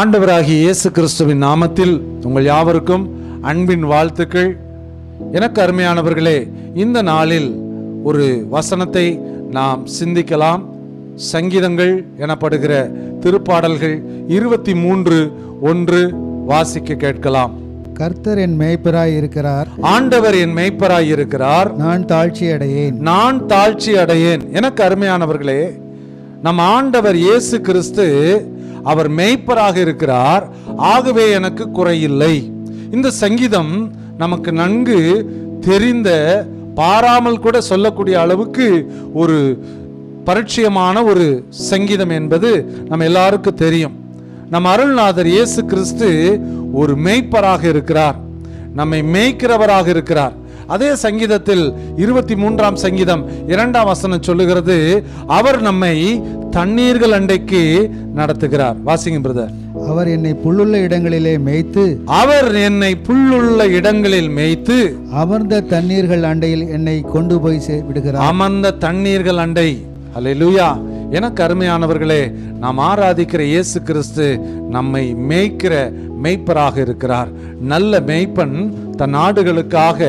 ஆண்டவராகிய இயேசு கிறிஸ்துவின் நாமத்தில் உங்கள் யாவருக்கும் அன்பின் வாழ்த்துக்கள். எனக்கு அருமையானவர்களே இந்த நாளில் ஒரு வசனத்தை நாம் சிந்திக்கலாம். சங்கீதங்கள் எனப்படுகிற திருப்பாடல்கள் இருபத்தி மூன்று ஒன்று வாசிக்க கேட்கலாம். கர்த்தர் என் மேய்ப்பராய் இருக்கிறார். ஆண்டவர் என் மேய்ப்பராய் இருக்கிறார். நான் தாழ்ச்சி அடையேன். நான் தாழ்ச்சி அடையேன். எனக்கு அருமையானவர்களே நம் ஆண்டவர் இயேசு கிறிஸ்து அவர் மேய்ப்பராக இருக்கிறார். ஆகவே எனக்கு குறையில்லை. இந்த சங்கீதம் நமக்கு நன்கு தெரிந்த பாராமல் கூட சொல்லக்கூடிய அளவுக்கு ஒரு பரிச்சயமான ஒரு சங்கீதம் என்பது நம்ம எல்லாருக்கும் தெரியும். நம் அருள்நாதர் இயேசு கிறிஸ்து ஒரு மேய்ப்பராக இருக்கிறார். நம்மை மேய்க்கிறவராக இருக்கிறார். அதே சங்கீதத்தில் இருபத்தி மூன்றாம் சங்கீதம் இரண்டாம் வசனம் சொல்லுகிறது அவர் நம்மை தண்ணீர்கள் அண்டைக்கு நடத்துகிறார். வாசிங்க பிரதர் அவர் என்னை புல்லுள்ள இடங்களிலே மேய்த்து அவர் என்னை புல்லுள்ள இடங்களில் மேய்த்து அமர்ந்த தண்ணீர்கள் அண்டையில் என்னை கொண்டு போய் விடுகிறார். அமர்ந்த தண்ணீர்கள் அண்டை. அல்லேலூயா எனக்கு அருமையானவர்களே நாம் ஆராதிக்கிற இயேசு கிறிஸ்து நம்மை மேய்க்கிற மேய்ப்பராக இருக்கிறார். நல்ல மேய்ப்பன் தன் ஆடுகளுக்காக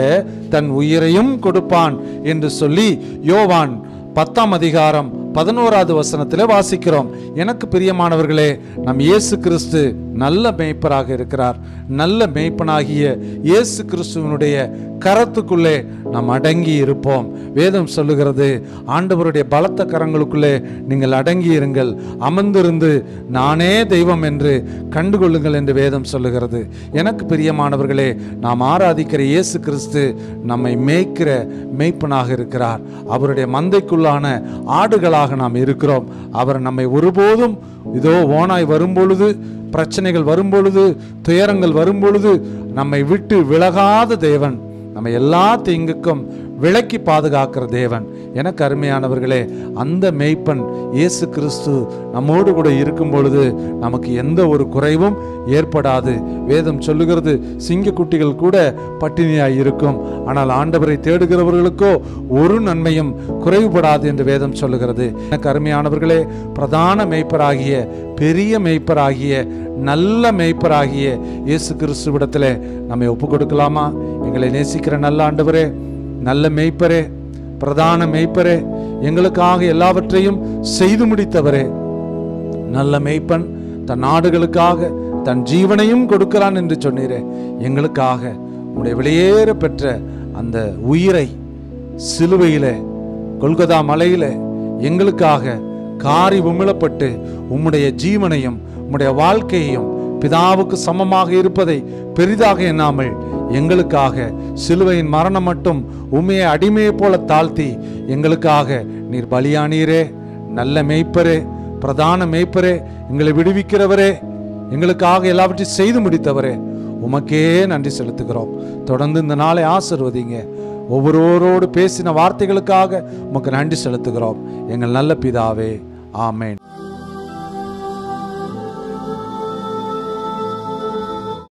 தன் உயிரையும் கொடுப்பான் என்று சொல்லி யோவான் பத்தாம் அதிகாரம் பதினோராவது வசனத்தில் வாசிக்கிறோம். எனக்கு பிரியமானவர்களே நம் இயேசு கிறிஸ்து நல்ல மேய்ப்பராக இருக்கிறார். நல்ல மேய்ப்பனாகிய இயேசு கிறிஸ்துவனுடைய கரத்துக்குள்ளே நாம் அடங்கி இருப்போம். வேதம் சொல்லுகிறது ஆண்டவருடைய பலத்த கரங்களுக்குள்ளே நீங்கள் அடங்கி இருங்கள். அமர்ந்திருந்து நானே தெய்வம் என்று கண்டுகொள்ளுங்கள் என்று வேதம் சொல்லுகிறது. எனக்கு பிரியமானவர்களே நாம் ஆராதிக்கிற இயேசு கிறிஸ்து நம்மை மேய்க்கிற மேய்ப்பனாக இருக்கிறார். அவருடைய மந்தைக்குள்ளான ஆடுகளாக நாம் இருக்கிறோம். அவர் நம்மை ஒருபோதும் இதோ ஓனாய் வரும்பொழுது பிரச்சனைகள் வரும்பொழுது துயரங்கள் வரும்பொழுது நம்மை விட்டு விலகாத தேவன். நம்ம எல்லா தீங்குக்கும் விலக்கி பாதுகாக்கிற தேவன். எனக்கு அருமையானவர்களே அந்த மேய்ப்பன் இயேசு கிறிஸ்து நம்மோடு கூட இருக்கும் பொழுது நமக்கு எந்த ஒரு குறைவும் ஏற்படாது. வேதம் சொல்லுகிறது சிங்கக்குட்டிகள் கூட பட்டினியாய் இருக்கும். ஆனால் ஆண்டவரை தேடுகிறவர்களுக்கோ ஒரு நன்மையும் குறைவுபடாது என்று வேதம் சொல்லுகிறது. எனக்கு அருமையானவர்களே பிரதான மெய்ப்பராகிய பெரிய மெய்ப்பராகிய நல்ல மெய்ப்பராகிய இயேசு கிறிஸ்துவிடத்தில் நம்மை ஒப்பு கொடுக்கலாமா எங்களை நேசிக்கிற நல்ல ஆண்டவரே நல்ல மேய்ப்பரே பிரதான மேய்ப்பரே எங்களுக்காக எல்லாவற்றையும் செய்து முடித்தவரே. நல்ல மேய்ப்பன் தன் நாடுகளுக்காக தன் ஜீவனையும் கொடுக்கிறான் என்று சொன்னீரே. எங்களுக்காக உடைய வெளியேற பெற்ற அந்த உயிரை சிலுவையில கொல்கதா மலையில எங்களுக்காக காரி உமிழப்பட்டு உம்முடைய ஜீவனையும் உம்முடைய வாழ்க்கையையும் பிதாவுக்கு சமமாக இருப்பதை பெரிதாக எண்ணாமல் எங்களுக்காக சிலுவையின் மரணம் மட்டும் உண்மையை அடிமையைப் போல தாழ்த்தி எங்களுக்காக நீர் பலியானீரே நல்ல மேய்ப்பரே பிரதான மேய்ப்பரே எங்களை விடுவிக்கிறவரே எங்களுக்காக எல்லாவற்றையும் செய்து முடித்தவரே உமக்கே நன்றி செலுத்துகிறோம். தொடர்ந்து இந்த நாளை ஆசிர்வதிங்க. ஒவ்வொருவரோடு பேசின வார்த்தைகளுக்காக உமக்கு நன்றி செலுத்துகிறோம். எங்கள் நல்ல பிதாவே ஆமேன்.